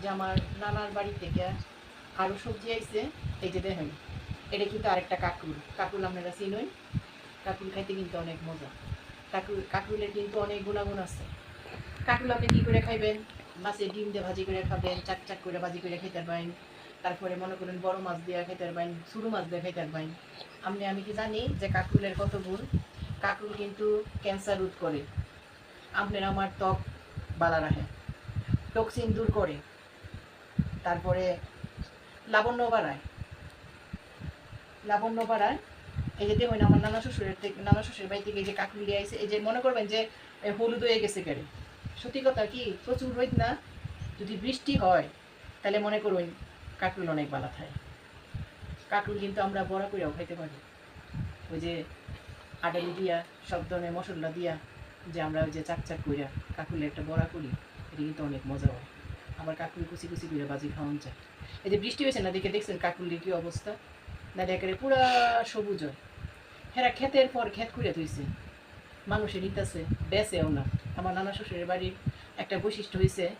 যে আমার নানার বাড়ি থেকে আরও সবজি আইছে, এই যে দেখেন, এটা কিন্তু আরেকটা কাকুল কাকুল আপনারা চিনুন কাকুল খাইতে কিন্তু অনেক মজা। কাকুল কাকুলের কিন্তু অনেক গুণাগুণ আছে। কাকুল আপনি কী করে খাইবেন? মাছের ডিম দিয়ে ভাজি করে খাবেন, চাক চাক করে ভাজি করে খেতে পারেন তারপরে মনে করেন বড় মাছ দিয়ে খেতে পারেন ছোটো মাছ দিয়ে খেতে পারেন আপনি, আমি কি জানি যে কাকুলের কত গুণ? কাকুল কিন্তু ক্যান্সার রোধ করে। আপনার আমার ত্বক বালা রাখে। টক্সিন দূর করে। তারপরে লাবণ্য বাড়ায় লাবণ্য বাড়ায় এই যে দেখুন আমার নানা শ্বশুরের থেকে, নানা শ্বশুরের বাড়ি থেকে এই যে কাকুল আইছে, এই যে মনে করবেন যে হলুদ হয়ে গেছে কেড়ে সত্যি কথা কি, প্রচুর রোদ না? যদি বৃষ্টি হয়, তাহলে মনে করুন কাকুল অনেক বালা থাকে। কাকুল কিন্তু আমরা বড়া করেও খাইতে পারি। ওই যে আডালি দিয়া সব ধরনের মশলা দিয়া যে আমরা ওই যে চাক চাক কইরা কাকুলের একটা বড়া করি, এটা কিন্তু অনেক মজা হয়। আবার কাকুল কুচি কুচি করে বাজি খাওয়ান যায়। এই যে বৃষ্টি হয়েছে না, দেখে দেখছেন কাকুলের কি অবস্থা? না দেখে পুরা সবুজ হয়। হেরা ক্ষেতের পর ক্ষেত করে থইছে। মানুষের নিতেছে বেচেও না। আমার নানা শ্বশুরের বাড়ির একটা বৈশিষ্ট্য হয়েছে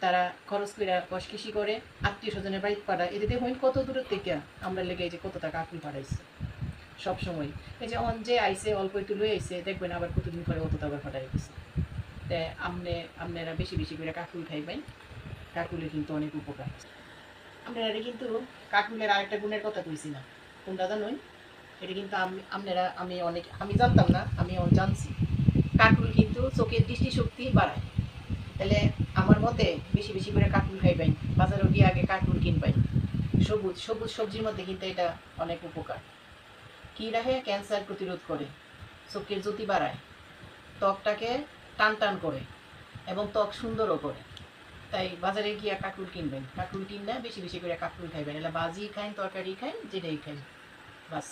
তারা খরচ করে বস কৃষি করে, আত্মীয় স্বজনের বাড়িতে পাঠায়। এতে দেখুন কত দূরের থেকে আমরা লেগে যে কত টাকা আকুল পাঠাইছে। সব সময় এই যে অন যে আইসে অল্প একটু লয়ে আইসে দেখবেন আবার কতদিন পরে অত টাকা পাঠাই গেছে তাই আমনে আপনারা বেশি বেশি করে কাকুল খাইবেন কাকুলে কিন্তু অনেক উপকার আপনারা কিন্তু কাকুলের আরেকটা গুণের কথা কইছি না। কোনটা জানুন এটা কিন্তু আমি আপনারা আমি অনেক, আমি জানতাম না, আমি জানছি। কাকুল কিন্তু চোখের দৃষ্টিশক্তি বাড়ায়। তাহলে আমার মতে বেশি বেশি করে কাকুল খাইবেন। বাজারে গিয়ে আগে কাকুল কিনবেন। সবুজ সবুজ সবজির মধ্যে কিন্তু এটা অনেক উপকার। কি রাখে ক্যান্সার প্রতিরোধ করে, চোখের জ্যোতি বাড়ায়, ত্বকটাকে টান টান করে এবং ত্বক সুন্দরও করে। তাই বাজারে গিয়ে কাকুল কিনবেন। কাকুল কিনলে বেশি বেশি করে কাকুল খাইবেন। এটা বাজি খাইন, তরকারি খাইন, যেটাই খাইন। বাস।